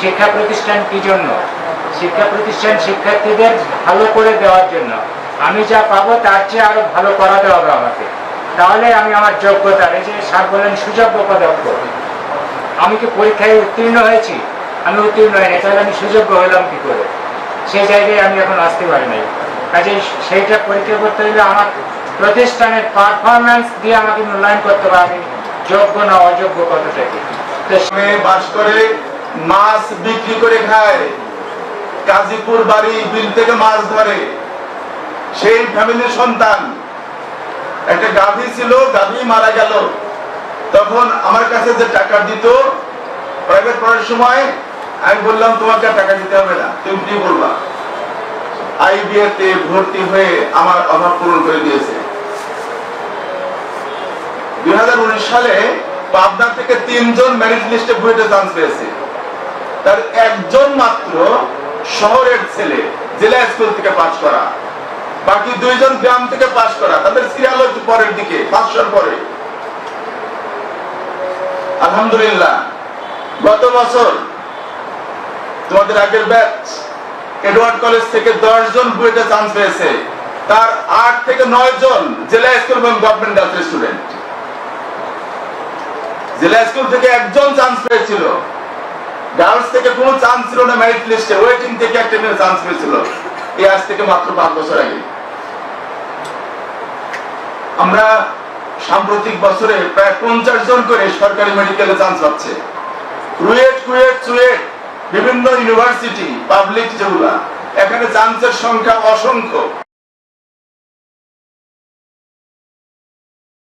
শিক্ষা প্রতিষ্ঠান কি জন্য? শিক্ষা প্রতিষ্ঠান শিক্ষার্থীদের ভালো করে দেওয়ার জন্য। আমি যা পাবো তার চেয়ে আরও ভালো করাতে হবে আমাকে। তাহলে আমি আমার যোগ্যতার এই যে স্যার বলেন সুযোগ্য পদক্ষ। আমি কি পরীক্ষায় উত্তীর্ণ হয়েছি? আমি উত্তীর্ণ হয়নি তাহলে আমি সুযোগ্য হলাম কি করে? সেই জায়গায় আমি এখন আসতে পারি নাই। কাজে সেইটা পরীক্ষা করতে হলে আমার প্রতিষ্ঠানের পারফরমেন্স দিয়ে আমাকে মূল্যায়ন করতে আমি যোগ্য না অযোগ্য কতটা কি? বাস করে মাছ বিক্রি করে খায়। কাজীপুর বাড়ি বিল থেকে মাছ ধরে। সেই ফ্যামিলির সন্তান। একটা গাভী ছিল, গাভী মারা গেল। তখন আমার কাছে যে টাকা দিত প্রাইভেট পড়ার সময় আমি বললাম, তোমাকে টাকা দিতে হবে না, তুমি কি বলবা? আইবিএতে ভর্তি হয়ে আমার অভাব পূরণ করে দিয়েছে। দুই হাজার উনিশ সালে পাবনা থেকে তিনজন মেরিট লিস্টে বুয়েটে চান্স পেয়েছে। তার একজন মাত্র শহরের ছেলে, জেলা স্কুল থেকে পাশ করা। বাকি দুইজন গ্রাম থেকে পাশ করা। তাদের সিরিয়াল হচ্ছে পরের দিকে, পাঁচশোর পরে। আলহামদুলিল্লাহ, গত বছর তোমাদের আগের ব্যাচ এডওয়ার্ড কলেজ থেকে দশ জন বুয়েটে চান্স পেয়েছে। তার আট থেকে নয় জন জেলা স্কুল এবং গভর্নমেন্ট গার্লস স্টুডেন্ট জেলা স্কুল থেকে একজন চান্স পেয়েছিল। গার্লস থেকে কোনো চান্স ছিল না মেরিট লিস্টে ওয়েটিং থেকে একটা চান্স পেয়েছিল। এই আজ থেকে মাত্র পাঁচ বছর আগে। আমরা সাম্প্রতিক বছরে প্রায় পঞ্চাশ জন করে সরকারি মেডিকেলে চান্স পাচ্ছে। রুয়েট কুয়েট চুয়েট বিভিন্ন ইউনিভার্সিটি পাবলিক যেগুলা, এখানে চান্সের সংখ্যা অসংখ্য।